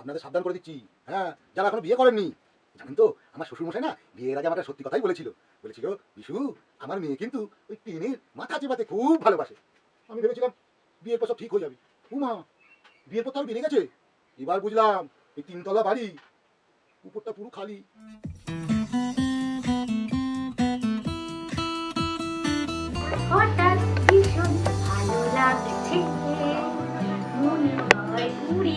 আপনাদের সাবধান করে দিচ্ছি। হ্যাঁ যারা এখনও বিয়ে করেননি। জানেন তো, আমার শ্বশুরমশাই না বিয়ের আগে আমাকে সত্যি কথাই বলেছিল। বলেছিল, বিশু, আমার মেয়ে কিন্তু ওই টিনের মাথা চেপাতে খুব ভালোবাসে। আমি ভেবেছিলাম, বিয়ের পর সব ঠিক হয়ে যাবে। উমা, বিয়ের পর তো আরও বেড়ে গেছে। এবার বুঝলাম, এই তিনতলা বাড়ি, উপরটা পুরো খালি। হঠাৎ ভীষণ ভালো লাগছে। মনে হয় উড়ে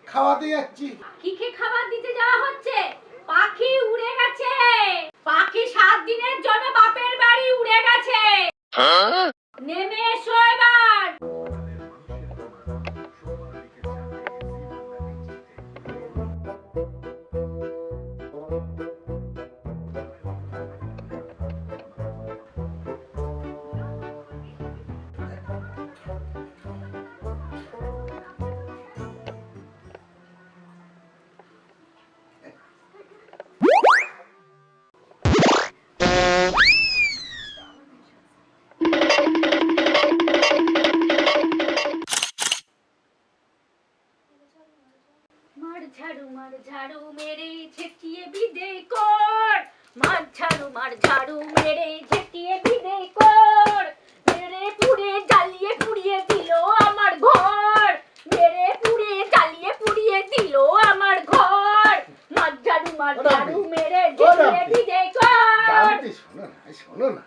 খাওয়াতে যাচ্ছি। কি কি খাবার দিতে যাওয়া হচ্ছে। পাখি উড়ে গেছে। পাখি সাত দিনের জন্য বাপের বাড়ি উড়ে গেছে। ঝাড়ু মার ঝাড়ু মেরে ছেটিয়ে বিদে কর। মার ঝাড়ু মার ঝাড়ু মেরে ছেটিয়ে বিদে কর। মেরে পুড়ে জ্বালিয়ে পুড়িয়ে দিল আমার ঘর। মেরে পুড়ে জ্বালিয়ে পুড়িয়ে দিল আমার ঘর। মার ঝাড়ু মার ঝাড়ু মেরে ছেটিয়ে বিদে কর। শোনো না শোনো না।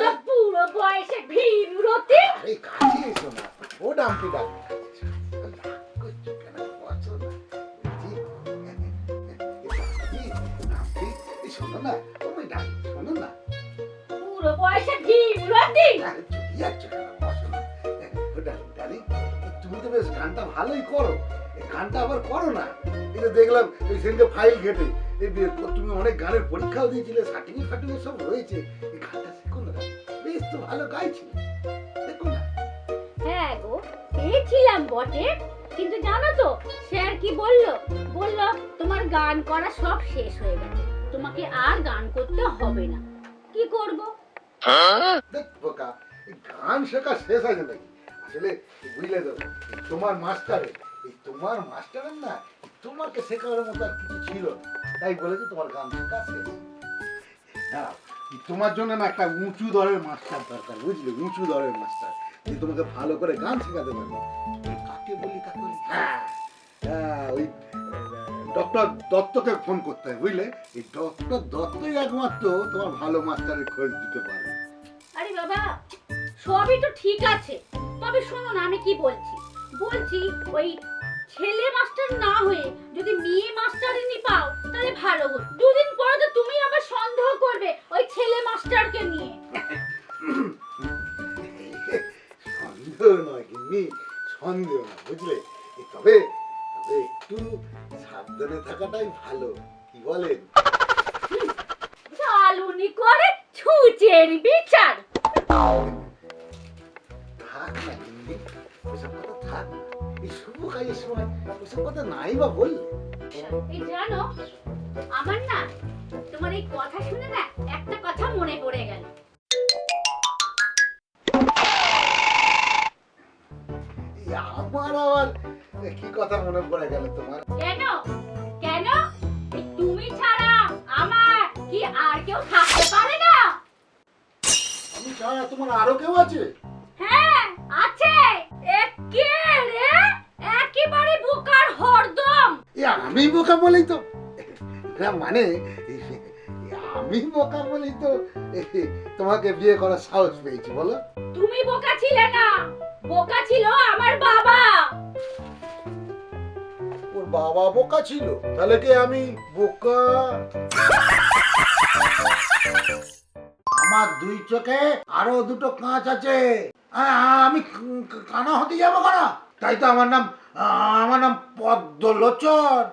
যত পুরো বয়সে ভীমরতি আরে কাছে ও ডামটি না শোনো পুরো তুমি তো বেশ গানটা ভালোই করো গানটা আবার করো না এটা দেখলাম ওই সেদিনকে ফাইল ঘেটে এই তুমি অনেক গানের পরীক্ষাও দিয়েছিলে সার্টিফিকেট ফার্টিফিকেট সব রয়েছে এই গানটা শেখো না বেশ তো ভালো গাইছিলে দেখো না হ্যাঁ গো পেয়েছিলাম বটে কিন্তু জানো তো স্যার কি বলল? বলল তোমার গান করা সব শেষ হয়ে গেছে। তোমাকে আর গান করতে হবে না। কি করব? বোকা গান শেখা শেষ আছে নাকি? আসলে বুঝলে তো তোমার মাস্টারের এই তোমার মাস্টারের না, তোমাকে শেখানোর মতো আর কিছু ছিল তাই বলেছি তোমার গান শেখা শেষ। তোমার জন্য না একটা উঁচু দরের মাস্টার দরকার, বুঝলে? উঁচু দরের মাস্টার তোমাকে ভালো করে গান শেখাতে পারবে। ডক্টর দত্তকে ফোন করতে হয় বুঝলে? এই ডক্টর দত্তই একমাত্র তোমার ভালো মাস্টারের খোঁজ দিতে পারবে। আরে বাবা সবই তো ঠিক আছে। তবে শোনো না আমি কি বলছি? বলছি ওই ছেলে মাস্টার না হয়ে যদি মেয়ে মাস্টারিনি পাও তাহলে ভালো হতো। দুদিন পরে তো তুমি আবার সন্দেহ করবে ওই ছেলে মাস্টারকে নিয়ে। সন্দেহ নয় কিন্তু সন্দেহ না বুঝলে? তবে একটু সাবধানে থাকাটাই ভালো। কি বলেন? চালুনি করে ছুচের বিচার। থাক না ওসব কথা থাক। এই শুভ কাজের সময় ওসব কথা নাই বা বললে এই জানো আমার না তোমার এই কথা শুনে না একটা কথা মনে পড়ে গেল। আমার আবার কি কথা মনে পড়ে গেল তোমার? কেন? কেন? তুমি ছাড়া আমার কি আর কেউ থাকতে পারে না? আমি ছাড়া তোমার আরও কেউ আছে? হ্যাঁ আছে। রে? একেবারে বোকার হরদম। এ আমি বোকা বলেই তো। না মানে আমি বোকা বলেই তো তোমাকে বিয়ে করার সাহস পেয়েছি বলো। তুমি বোকা ছিলে না। বোকা ছিল আমার বাবা। বাবা বোকা ছিল। তাহলে কি আমি বোকা? আমার দুই চোখে আরও দুটো কাঁচ আছে। আমি কানা হতে যাব কানা? তাই তো আমার নাম আমার নাম পদ্মলোচন।